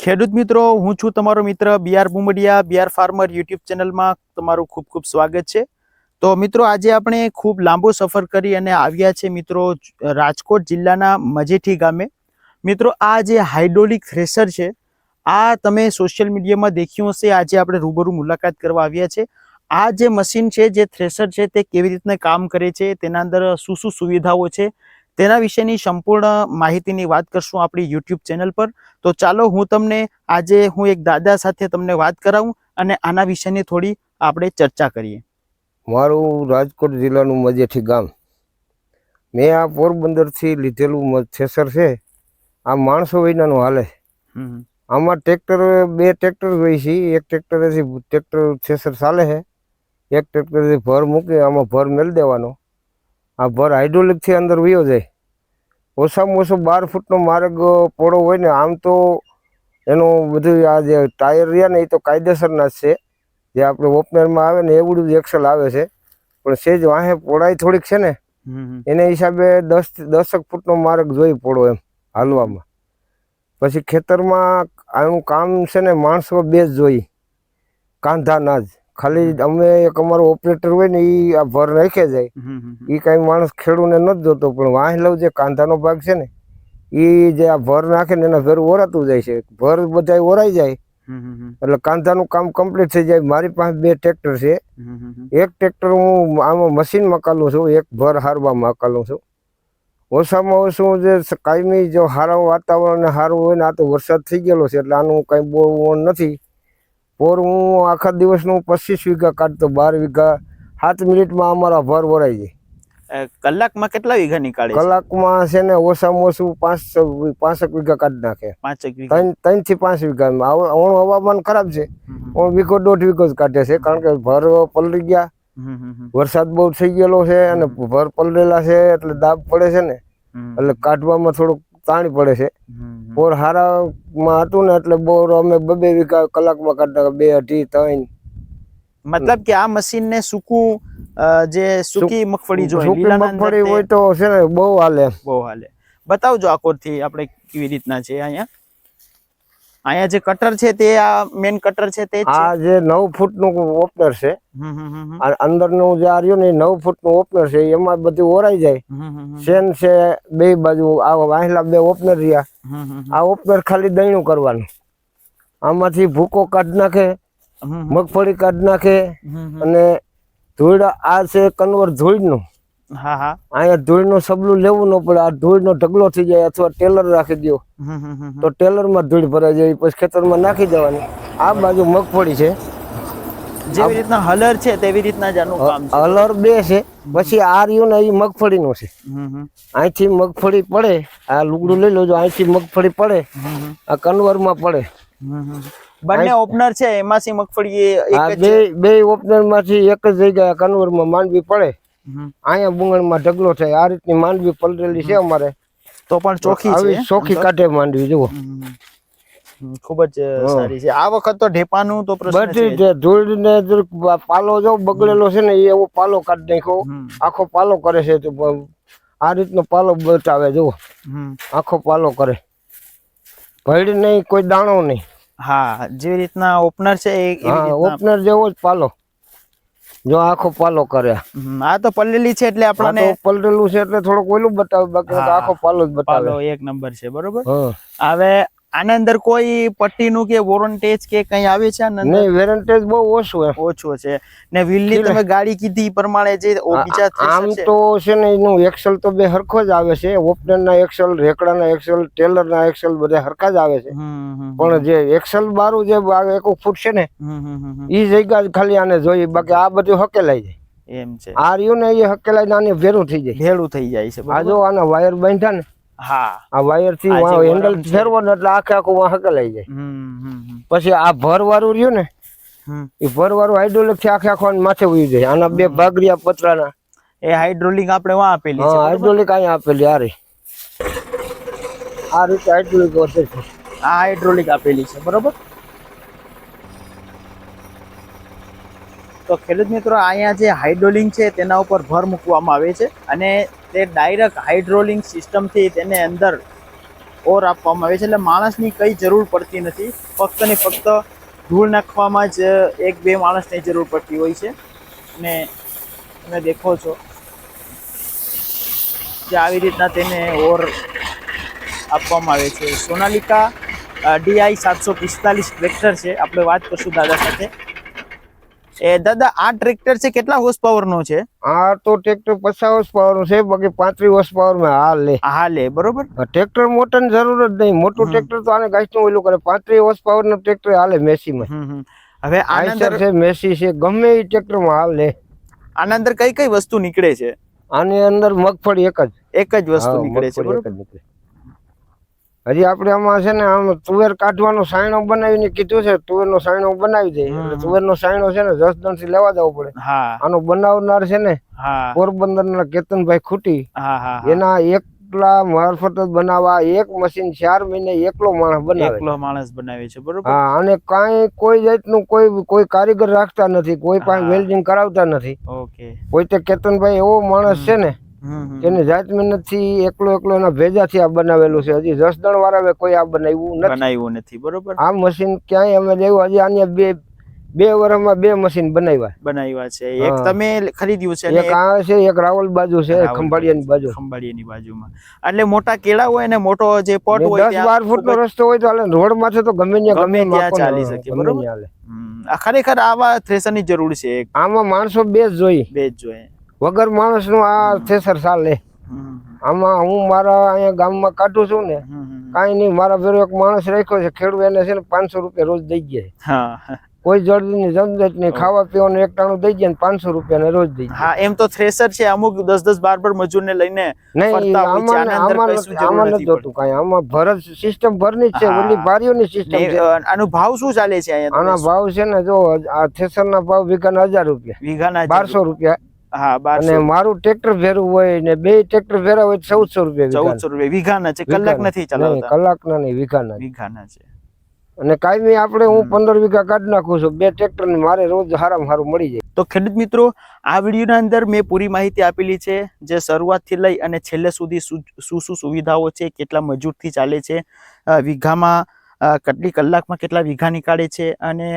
ખેડૂત મિત્રો, હું છું તમારો મિત્ર BR Bumdiya BR farmer YouTube ચેનલમાં તમારું ખૂબ ખૂબ સ્વાગત છે. તો મિત્રો, આજે આપણે ખૂબ લાંબો સફર કરી અને આવ્યા છે મિત્રો રાજકોટ જિલ્લાના મજેઠી ગામે. મિત્રો, આ જે હાઇડ્રોલિક થ્રેશર છે, આ તમે સોશિયલ મીડિયામાં દેખ્યું હશે, આજે આપણે રૂબરૂ મુલાકાત કરવા આવ્યા છે. આ જે મશીન છે, જે થ્રેશર છે, તે કેવી રીતના કામ કરે છે, તેના અંદર શું શું સુવિધાઓ છે તેના વિશેની સંપૂર્ણ માહિતીની વાત કરશું આપણી યુટ્યુબ ચેનલ પર. તો ચાલો હું તમને આજે હું એક દાદા સાથે તમને વાત કરાવું અને આના વિશેની થોડી આપણે ચર્ચા કરીએ. મારું રાજકોટ જિલ્લાનું મજેઠી ગામ. મેં આ પોરબંદરથી લીધેલું થેસર છે. આ માણસો વિનાનું હાલે. આમાં ટ્રેક્ટર બે ટ્રેક્ટર હોય છે. એક ટ્રેક્ટરેથી ટ્રેક્ટર થેસર ચાલે છે. એક ટ્રેક્ટરથી ભર મૂકી આમાં ભર મેળ દેવાનો. આ ભર હાઇડ્રોલિકથી અંદર વયો જાય. ઓછામાં ઓછો બાર ફૂટનો માર્ગ પોળો હોય ને આમ તો એનું બધું આ જે ટાયર રહ્યા ને એ તો કાયદેસરના જ છે. જે આપણે ઓપનરમાં આવે ને એવું જ એક્સલ આવે છે. પણ સેજ વાહે પોળાઈ થોડીક છે ને એને હિસાબે દસ દસક ફૂટનો માર્ગ જોઈ પડો એમ હાલવામાં. પછી ખેતરમાં આનું કામ છે ને માણસો બે જ જોઈ. કાંધાના જ. ખાલી અમે એક અમારો ઓપરેટર હોય ને એ આ ભર નાખે જાય હમ એ કાંઈ માણસ ખેડૂને નથી જોતો પણ વાંહ લઉં જે કાંધાનો ભાગ છે ને એ જે આ ભર નાખે ને એના ભેરું ઓરાતું જાય છે. ભર બધા ઓરાઈ જાય હમ એટલે કાંધાનું કામ કમ્પ્લીટ થઈ જાય. મારી પાસે બે ટ્રેક્ટર છે. એક ટ્રેક્ટર હું આમાં મશીન મકાલું છું એક ભર હારવા મકાલું છું. ઓછામાં ઓછું જે કાયમી જો સારા વાતાવરણ સારું હોય ને આ તો વરસાદ થઈ ગયેલો છે એટલે આનું કંઈ બહુ નથી. પોર હું આખા દિવસનું પચીસ વીઘા કાઢતો બાર વીઘા. સાત મિનિટમાં અમારા ભર ભરાઈ જાય. કલાકમાં કેટલા વીઘા નીકાળે કલાકમાં છે ને ઓછામાં ઓછું પાંચ પાંસઠ વીઘા કાઢી નાખે. વીઘા. ત્રણ ત્રણથી પાંચ વીઘામાં ઓણ હવામાન ખરાબ છે. ઓણ વીઘો દોઢ વીઘો જ કાઢે છે કારણ કે ભર પલળી ગયા. વરસાદ બહુ થઈ ગયેલો છે અને ભર પલળેલા છે એટલે દાબ પડે છે ને. એટલે કાઢવામાં થોડુંક તાણી પડે છે. બોર હારામાં હતું ને એટલે બોર અમે બબે વીઘા કલાકમાં કાઢતા બે અઢી ત્રણ. મતલબ કે આ મશીન ને સૂકું જે સૂકી મગફળી જોઈએ સૂકી મગફળી હોય તો છે ને બહુ હાલે. બહુ હાલે. બતાવજો આકોરથી આપણે કેવી રીતના છે અહીંયા. અહીંયા જે કટર છે તે આ મેન કટર છે તે છે આ જે નવ ફૂટનું ઓપનર છે. આ અંદરનું જે આર્યો ને નવ ફૂટનું ઓપનર છે એમાં બધું ઓરાઈ જાય. સેન છે બે બાજુ આ વાહલા બે ઓપનર રહ્યા. આ ઓપનર ખાલી દહીણું કરવાનું આમાંથી ભૂકો કાઢી નાખે. મગફળી કાઢી નાખે. અને ધૂળ આ છે કન્વર ધૂળનું હા હા. અહીંયા ધૂળનું સબલું લેવું ન પડે. આ ધૂળનો ઢગલો થઈ જાય અથવા ટેલર રાખી દો. તો ટેલરમાં ધૂળ ભરાઈ જાય પછી ખેતરમાં નાખી દેવાની. આ બાજુ મગફળી છે. જેવી રીતના હલર છે તેવી રીતના જ આનું કામ છે. હલર બે છે. પછી આ રહ્યું ને એ મગફળીનું છે. અહીંથી મગફળી પડે. આ લુગડું લઈ લેજો અહીંથી મગફળી પડે. આ કન્વરમાં પડે. બંને ઓપનર છે એમાંથી મગફળી એક બે બે ઓપનરમાંથી એક જ જગ્યાએ કન્વરમાં માંડવી પડે. અહીંયા બુંગણમાં ઢગલો થાય આ રીતની માંડવી પલરેલી છે અમારે. તો પણ ચોખી આવી છે ચોખ્ખી કાઢે માંડવી જુઓ. ખૂબ જ સારી છે. આ વખત તો ઢેપાનું તો પ્રશ્ન બધી જે ધૂળ ને પાલો જો બગડેલો છે ને એ એવો પાલો કાઢી નાખ્યો. આખો પાલો કરે છે તો આ રીતનો પાલો બચાવે જુઓ. આખો પાલો કરે. ભઈડ નહીં કોઈ દાણો નહીં. હા જેવી રીતના ઓપનર છે એ ઓપનર જેવો જ પાલો. જો આખો પાલો કરે. આ તો પલ્લેલી છે એટલે આપણને તો છે એટલે થોડુંક ઓલું બતાવે બાકી આખો પાલો જ બતાવે. પાલો એક નંબર છે બરોબર? હવે આના અંદર કોઈ પટ્ટીનું કે વોરંટેજ કે કઈ આવે છે નહીં વોરંટેજ બહુ ઓછું ઓછો છે. ને વ્હીલની તમે ગાડી કીધી પ્રમાણે જે બીજા આમ તો છે ને એનું એક્સેલ તો બે હરખો જ આવે છે. ઓપનર ના એક્સેલ રેકડાના એક્સેલ ટેલર ના એક્સેલ બધા હરખા જ આવે છે. પણ જે એક્સેલ બારું જે એક ફૂટ છે ને. ઈ જગ્યા ખાલી આને જોઈએ. બાકી આ બધું હકેલાઈ જાય. એમ છે. આ રહ્યું ને એ હકેલાઈ ને આને ભેરું થઈ જાય. ભેરું થઈ જાય છે આ જો આના વાયર બાંધ્યા ને હા. આ વાયરથી હેન્ડલ છે. ફેરવો ને એટલે આખે આખું વાં હકલાઈ જાય. પછી આ ભર વાળું રહ્યું ને એ ભર વાળું હાઇડ્રોલિકથી આખે આખો માથે ઉઈ જાય. આના બે ભાગ રહ્યા પતરાના. એ હાઇડ્રોલિક આપણે વાં આપેલી હા હાઇડ્રોલિક અહીંયા આપેલી આ રહી. આ રીતે હાઇડ્રોલિક વધે છે. આ હાઇડ્રોલિક આપેલી છે બરોબર? તો ખેડૂત મિત્રો, અહીંયા જે હાઇડ્રોલિંગ છે તેના ઉપર ભર મૂકવામાં આવે છે અને તે ડાયરેક્ટ હાઇડ્રોલિંગ સિસ્ટમથી તેને અંદર ઓર આપવામાં આવે છે. એટલે માણસની કંઈ જરૂર પડતી નથી. ફક્ત ને ફક્ત ધૂળ નાખવામાં જ એક, બે માણસની જરૂર પડતી હોય છે. અને તમે દેખો છો કે આવી રીતના તેને ઓર આપવામાં આવે છે. સોનાલિકા ડીઆઈ સાતસો પિસ્તાલીસ ટ્રેક્ટર છે. આપણે વાત કરશું દાદા સાથે. એ દાદા આ ટ્રેક્ટર છે કેટલા હોર્સ પાવરનો છે? આ તો ટ્રેક્ટર પચાસ હોર્સ પાવરનું છે બાકી પાંત્રીસ હોર્સ પાવરમાં હાલ. લે હા લે બરોબર ટ્રેક્ટર મોટરની જરૂર જ નહીં. મોટું. ટ્રેક્ટર તો આને ગાઈસનું ઓલું કરે. પાંત્રીસ હોર્સ પાવરનું ટ્રેક્ટર હાલે મેસીમાં હમ હમ. હવે આનંદર છે મેસી છે ગમે એ ટ્રેક્ટરમાં હાલ. લે આના અંદર કઈ કઈ વસ્તુ નીકળે છે? આની અંદર મગફળી એક જ. એક જ વસ્તુ નીકળે છે બરોબર? નીકળે. હજી આપણે આમાં છે ને આમ તુવેર કાઢવાનો સાયણો બનાવીને કીધું છે તુવેરનો સાયણો બનાવી દે એટલે. તુવેરનો સાયણો છે ને જસદણથી લેવા જવો પડે આનો બનાવનાર છે ને પોરબંદર પોરબંદરના કેતનભાઈ ખૂટી. એના એકલા મારફત જ બનાવવા એક મશીન ચાર મહિને એકલો માણસ બનાવે એકલો માણસ બનાવે છે બરોબર હા અને કાંઈ કોઈ જાતનું કોઈ કોઈ કારીગર રાખતા નથી કોઈ પાસે. વેલ્ડિંગ કરાવતા નથી ઓકે કોઈ તે કેતનભાઈ એવો માણસ છે ને. એની જાત મહેનતથી એકલો એકલો એના ભેજાથી આ બનાવેલું છે. હજી જસદણ વાળા કોઈ આ બનાવ્યું નથી. બનાવ્યું નથી બરોબર? આ મશીન ક્યાંય અમે લેવું હજી આની બે બે વર્ષમાં બે મશીન બનાવ્યા. બનાવ્યા છે. એક તમે ખરીદ્યું છે એક આ છે એક રાવલ બાજુ છે ખંભાળિયાની બાજુ. ખંભાળિયાની બાજુમાં. એટલે મોટા કેળા હોય ને મોટો જે પોટ હોય દસ બાર ફૂટ નો રસ્તો હોય તો હાલે રોડ માથે તો ગમે ત્યાં ગમે ત્યાં ચાલી શકે, બરોબર? આ ખરેખર આવા થ્રેસરની જરૂર છે આમાં માણસો બે જ જોઈ. બે જ જોઈએ વગર માણસનું આ થેસર ચાલે. આમાં હું મારા અહીંયા ગામમાં કાઢું છું ને. કાંઈ નહીં મારા ભેરો એક માણસ રાખ્યો છે ખેડૂત એને છે ને પાંચસો રૂપિયા રોજ દઈ જાય. કોઈ જલ્દીની ઝંઝટ નહીં ખાવા પીવાનું એક ટાણું દઈ ને પાંચસો રૂપિયા રોજ દઈ હા એમ તો થ્રેસર છે અમુક દસ દસ બાર બાર મજૂર ને લઈને નહીં. આમાં આમાં નથી- જોતું કાંઈ. આમાં ભરત સિસ્ટમ ભરની જ છે ઓલી બારીઓની સિસ્ટમ છે. આનો ભાવ શું ચાલે છે અહીંયા? આના ભાવ છે ને જો આ થ્રેસર ના ભાવ વીઘાના હજાર રૂપિયા. વીઘાના બારસો રૂપિયા. હા અને મારું ટ્રેક્ટર ફેરવું હોય ને બે ટ્રેક્ટર ફેરવા હોય ચૌદસો રૂપિયા. ચૌદસો રૂપિયા વીઘાના છે કલાક નથી ચલાવતા. કલાકના નહીં વીઘાના વીઘાના છે. અને કાયમી આપણે હું પંદર વીઘા કાઢી નાખું છું બે ટ્રેક્ટર ને મારે રોજ હારામ હારું મળી જાય. તો ખેડૂત મિત્રો આ વિડીયોના અંદર મેં પૂરી માહિતી આપેલી છે જે શરૂઆતથી લઈ અને છેલ્લે સુધી શું શું સુવિધાઓ છે કેટલા મજૂરથી ચાલે છે વીઘામાં કેટલી કલાકમાં કેટલા વીઘા નીકાળે છે અને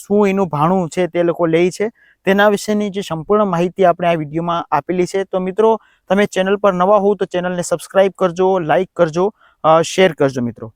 શું એનું ભાણું છે તે લોકો લે છે તેના વિશેની જે સંપૂર્ણ માહિતી આપણે આ વિડીયોમાં આપેલી છે. તો મિત્રો, તમે ચેનલ પર નવા હોવ તો ચેનલને સબસ્ક્રાઇબ કરજો લાઈક કરજો શેર કરજો મિત્રો.